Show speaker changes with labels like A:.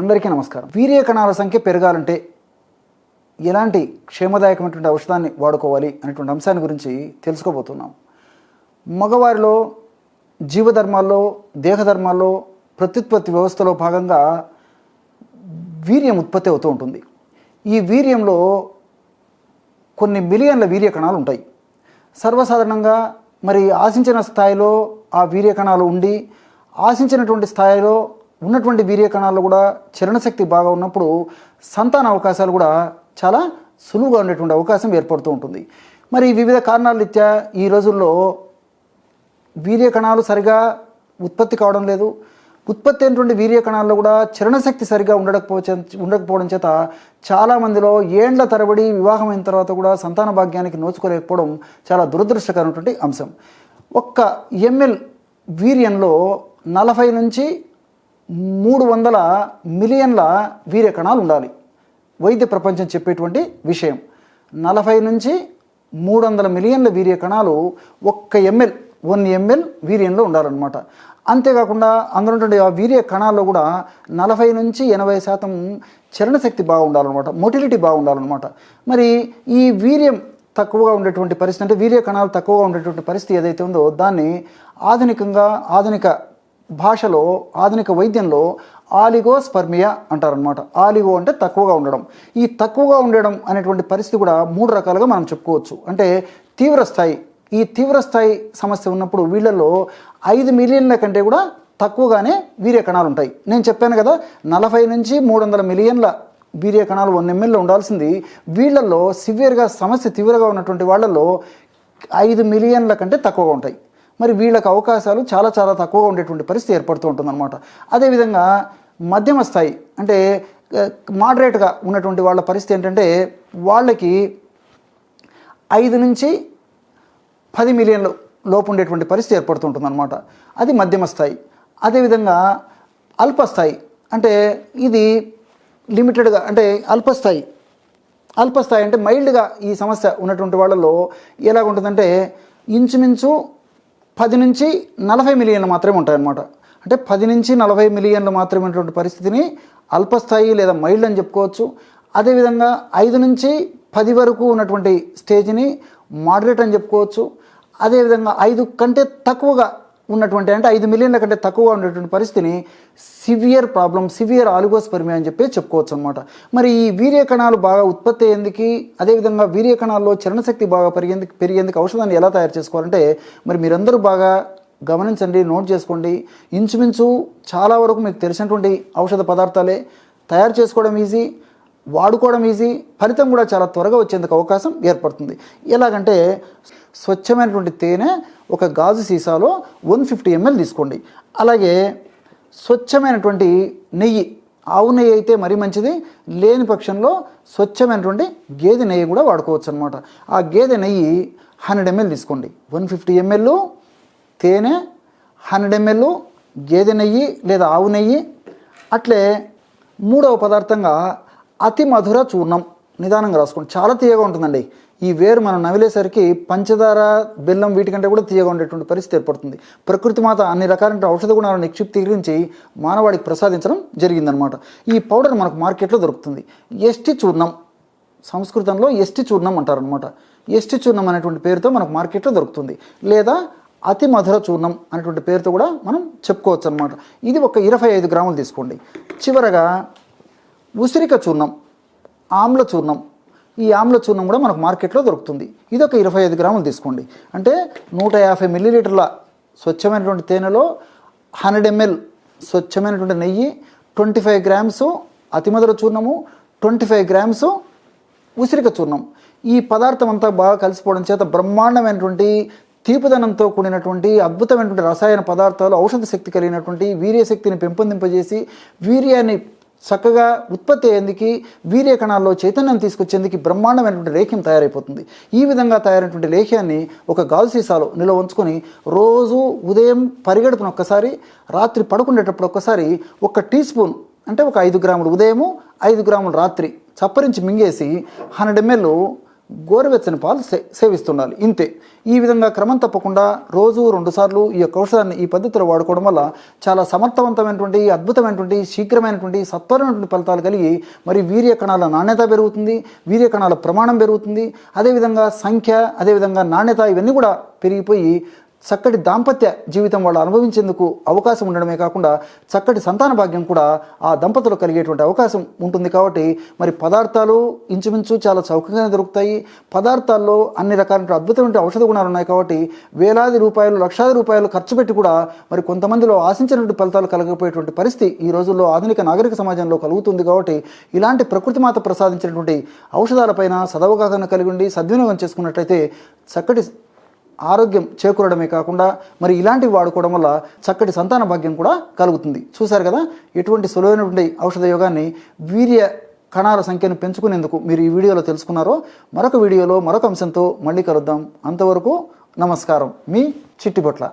A: అందరికీ నమస్కారం. వీర్య కణాల సంఖ్య పెరగాలంటే ఎలాంటి క్షేమదాయకమైనటువంటి ఔషధాన్ని వాడుకోవాలి అనేటువంటి అంశాన్ని గురించి తెలుసుకోబోతున్నాం. మగవారిలో జీవధర్మాల్లో దేహధర్మాల్లో ప్రత్యుత్పత్తి వ్యవస్థలో భాగంగా వీర్యం ఉత్పత్తి అవుతూ ఉంటుంది. ఈ వీర్యంలో కొన్ని మిలియన్ల వీర్య కణాలు ఉంటాయి. సర్వసాధారణంగా మరి ఆశించిన స్థాయిలో ఆ వీర్య కణాలు ఉండి ఆశించినటువంటి స్థాయిలో ఉన్నటువంటి వీర్యకణాల్లో కూడా చరణశక్తి బాగా ఉన్నప్పుడు సంతాన అవకాశాలు కూడా చాలా సులువుగా ఉండేటువంటి అవకాశం ఏర్పడుతూ ఉంటుంది. మరి వివిధ కారణాల రీత్యా ఈ రోజుల్లో వీర్యకణాలు సరిగా ఉత్పత్తి కావడం లేదు. ఉత్పత్తి అయినటువంటి వీర్యకణాల్లో కూడా చరణశక్తి సరిగా ఉండకపో ఉండకపోవడం చేత చాలామందిలో ఏండ్ల తరబడి వివాహం అయిన తర్వాత కూడా సంతాన భాగ్యానికి నోచుకోలేకపోవడం చాలా దురదృష్టకరమైనటువంటి అంశం. ఒక్క ఎంఎల్ వీర్యంలో నలభై నుంచి మూడు వందల మిలియన్ల వీర్య కణాలు ఉండాలి. వైద్య ప్రపంచం చెప్పేటువంటి విషయం. నలభై నుంచి మూడు వందల మిలియన్ల వీర్య కణాలు ఒక్క ఎంఎల్ వన్ ఎంఎల్ వీర్యంలో ఉండాలన్నమాట. అంతేకాకుండా అందులో ఉండే ఆ వీర్య కణాల్లో కూడా నలభై నుంచి ఎనభై శాతం చలనశక్తి బాగుండాలన్నమాట మొటిలిటీ బాగుండాలన్నమాట మరి ఈ వీర్యం తక్కువగా ఉండేటువంటి పరిస్థితి అంటే వీర్య కణాలు తక్కువగా ఉండేటువంటి పరిస్థితి ఏదైతే ఉందో దాన్ని ఆధునికంగా ఆధునిక భాషలో ఆధునిక వైద్యంలో ఆలిగోస్పర్మియా అంటారనమాట ఆలిగో అంటే తక్కువగా ఉండడం. ఈ తక్కువగా ఉండడం అనేటువంటి పరిస్థితి కూడా మూడు రకాలుగా మనం చెప్పుకోవచ్చు. అంటే తీవ్ర స్థాయి. ఈ తీవ్రస్థాయి సమస్య ఉన్నప్పుడు వీళ్ళల్లో ఐదు మిలియన్ల కంటే కూడా తక్కువగానే వీర్య కణాలు ఉంటాయి. నేను చెప్పాను కదా నలభై నుంచి మూడు వందల మిలియన్ల వీర్య కణాలు వన్ ఎంఎల్లో ఉండాల్సింది. వీళ్ళల్లో సివియర్గా సమస్య తీవ్రంగా ఉన్నటువంటి వాళ్ళల్లో ఐదు మిలియన్ల కంటే తక్కువగా ఉంటాయి. మరి వీళ్ళకి అవకాశాలు చాలా చాలా తక్కువగా ఉండేటువంటి పరిస్థితి ఏర్పడుతూ ఉంటుందన్నమాట. అదేవిధంగా మధ్యమ స్థాయి అంటే మోడరేట్గా ఉన్నటువంటి వాళ్ళ పరిస్థితి ఏంటంటే వాళ్ళకి ఐదు నుంచి పది మిలియన్ల లోపు ఉండేటువంటి పరిస్థితి ఏర్పడుతుంటుంది అనమాట అది మధ్యమ స్థాయి. అదేవిధంగా అల్పస్థాయి అంటే ఇది లిమిటెడ్గా అంటే అల్పస్థాయి అల్పస్థాయి అంటే మైల్డ్గా ఈ సమస్య ఉన్నటువంటి వాళ్ళలో ఎలాగుంటుందంటే ఇంచుమించు పది నుంచి నలభై మిలియన్లు మాత్రమే ఉంటాయన్నమాట. అంటే పది నుంచి నలభై మిలియన్లు మాత్రమైనటువంటి పరిస్థితిని అల్పస్థాయి లేదా మైల్డ్ అని చెప్పుకోవచ్చు. అదేవిధంగా ఐదు నుంచి పది వరకు ఉన్నటువంటి స్టేజ్ని మాడరేట్ అని చెప్పుకోవచ్చు. అదేవిధంగా ఐదు కంటే తక్కువగా ఉన్నటువంటి అంటే ఐదు మిలియన్ల కంటే తక్కువగా ఉన్నటువంటి పరిస్థితిని సివియర్ ప్రాబ్లం సివియర్ ఆలిగోస్పర్మి అని చెప్పి చెప్పుకోవచ్చు అనమాట మరి ఈ వీర్య కణాలు బాగా ఉత్పత్తి అయ్యేందుకు అదేవిధంగా వీర్య కణాల్లో బాగా పెరిగేందుకు పెరిగేందుకు ఔషధాన్ని ఎలా తయారు చేసుకోవాలంటే మరి మీరందరూ బాగా గమనించండి నోట్ చేసుకోండి. ఇంచుమించు చాలా వరకు మీకు తెలిసినటువంటి ఔషధ పదార్థాలే. తయారు చేసుకోవడం ఈజీ. వాడుకోవడం ఈజీ ఫలితం కూడా చాలా త్వరగా వచ్చేందుకు అవకాశం ఏర్పడుతుంది. ఎలాగంటే స్వచ్ఛమైనటువంటి తేనె ఒక గాజు సీసాలో వన్ ఫిఫ్టీ ఎంఎల్ తీసుకోండి. అలాగే స్వచ్ఛమైనటువంటి నెయ్యి ఆవు నెయ్యి అయితే మరీ మంచిది లేని పక్షంలో స్వచ్ఛమైనటువంటి గేదె నెయ్యి కూడా వాడుకోవచ్చు అనమాట ఆ గేదె నెయ్యి హండ్రెడ్ ఎంఎల్ తీసుకోండి. వన్ ఫిఫ్టీ ఎంఎల్ తేనె హండ్రెడ్ ఎంఎల్ గేదె నెయ్యి లేదా ఆవు నెయ్యి అట్లే మూడవ పదార్థంగా అతి మధుర చూర్ణం. నిదానంగా రాసుకోండి. చాలా తీయగా ఉంటుందండి. ఈ వేరు మనం నవిలేసరికి పంచదార బెల్లం వీటికంటే కూడా తీయగా ఉండేటువంటి పరిస్థితి ఏర్పడుతుంది. ప్రకృతి మాత అన్ని రకాలైన ఔషధ గుణాలను నిక్షిప్తీకరించి మానవాడికి ప్రసాదించడం జరిగిందనమాట ఈ పౌడర్ మనకు మార్కెట్లో దొరుకుతుంది. ఎస్టి చూర్ణం. సంస్కృతంలో ఎస్టి చూర్ణం అంటారనమాట ఎస్టి చూర్ణం అనేటువంటి పేరుతో మనకు మార్కెట్లో దొరుకుతుంది. లేదా అతి మధుర చూర్ణం అనేటువంటి పేరుతో కూడా మనం చెప్పుకోవచ్చు అనమాట ఇది ఒక ఇరవై ఐదు గ్రాములు తీసుకోండి. చివరగా ఉసిరిక చూర్ణం ఆమ్ల చూర్ణం. ఈ ఆమ్ల చూర్ణం కూడా మనకు మార్కెట్లో దొరుకుతుంది. ఇది ఒక ఇరవై ఐదు గ్రాములు తీసుకోండి. అంటే నూట యాభై మిల్లీలీటర్ల స్వచ్ఛమైనటువంటి తేనెలో హండ్రెడ్ ఎంఎల్ స్వచ్ఛమైనటువంటి నెయ్యి ట్వంటీ ఫైవ్ గ్రామ్స్ అతిమధుర చూర్ణము ట్వంటీ ఫైవ్ గ్రామ్స్ ఉసిరిక చూర్ణం. ఈ పదార్థం అంతా బాగా కలిసిపోవడం చేత బ్రహ్మాండమైనటువంటి తీపిదనంతో కూడినటువంటి అద్భుతమైనటువంటి రసాయన పదార్థాలు ఔషధ శక్తి కలిగినటువంటి వీర్య శక్తిని పెంపొందింపజేసి వీర్యాన్ని చక్కగా ఉత్పత్తి అయ్యేందుకు వీర్య కణాల్లో చైతన్యం తీసుకొచ్చేందుకు బ్రహ్మాండమైనటువంటి లేఖ్యం తయారైపోతుంది. ఈ విధంగా తయారైనటువంటి లేఖ్యాన్ని ఒక గాజు సీసాలో నిల్వ ఉంచుకొని రోజు ఉదయం పరిగెడుపున ఒక్కసారి రాత్రి పడుకునేటప్పుడు ఒక్కసారి ఒక టీ స్పూన్ అంటే ఒక ఐదు గ్రాములు ఉదయము ఐదు గ్రాములు రాత్రి చప్పరించి మింగేసి హండ్రెడ్ ఎంఎల్ గోరువెచ్చని పాలు సే సేవిస్తుండాలి ఇంతే. ఈ విధంగా క్రమం తప్పకుండా రోజు రెండుసార్లు ఈ యొక్క ఔషధాన్ని ఈ పద్ధతిలో వాడుకోవడం వల్ల చాలా సమర్థవంతమైనటువంటి అద్భుతమైనటువంటి శీఘ్రమైనటువంటి సత్వరమైనటువంటి ఫలితాలు కలిగి మరి వీర్య కణాల నాణ్యత పెరుగుతుంది వీర్య కణాల ప్రమాణం పెరుగుతుంది. అదేవిధంగా సంఖ్య అదేవిధంగా నాణ్యత ఇవన్నీ కూడా పెరిగిపోయి చక్కటి దాంపత్య జీవితం వాళ్ళు అనుభవించేందుకు అవకాశం ఉండడమే కాకుండా చక్కటి సంతాన భాగ్యం కూడా ఆ దంపతులు కలిగేటువంటి అవకాశం ఉంటుంది కాబట్టి మరి పదార్థాలు ఇంచుమించు చాలా చౌకగానే దొరుకుతాయి. పదార్థాల్లో అన్ని రకాల అద్భుతమైన ఔషధ గుణాలు ఉన్నాయి కాబట్టి వేలాది రూపాయలు లక్షాది రూపాయలు ఖర్చు పెట్టి కూడా మరి కొంతమందిలో ఆశించినటువంటి ఫలితాలు కలగకపోయేటువంటి పరిస్థితి ఈ రోజుల్లో ఆధునిక నాగరిక సమాజంలో కలుగుతుంది కాబట్టి ఇలాంటి ప్రకృతి మాత ప్రసాదించినటువంటి ఔషధాలపైన సదవగాహన కలిగి ఉండి సద్వినియోగం చేసుకున్నట్లయితే చక్కటి ఆరోగ్యం చేకూరడమే కాకుండా మరి ఇలాంటివి వాడుకోవడం వల్ల చక్కటి సంతాన భాగ్యం కూడా కలుగుతుంది. చూశారు కదా? ఎటువంటి సులువైనటువంటి ఔషధ యోగాన్ని వీర్య కణాల సంఖ్యను పెంచుకునేందుకు మీరు ఈ వీడియోలో తెలుసుకున్నారో మరొక వీడియోలో మరొక అంశంతో మళ్ళీ కలుద్దాం. అంతవరకు నమస్కారం. మీ చిట్టిబొట్ల.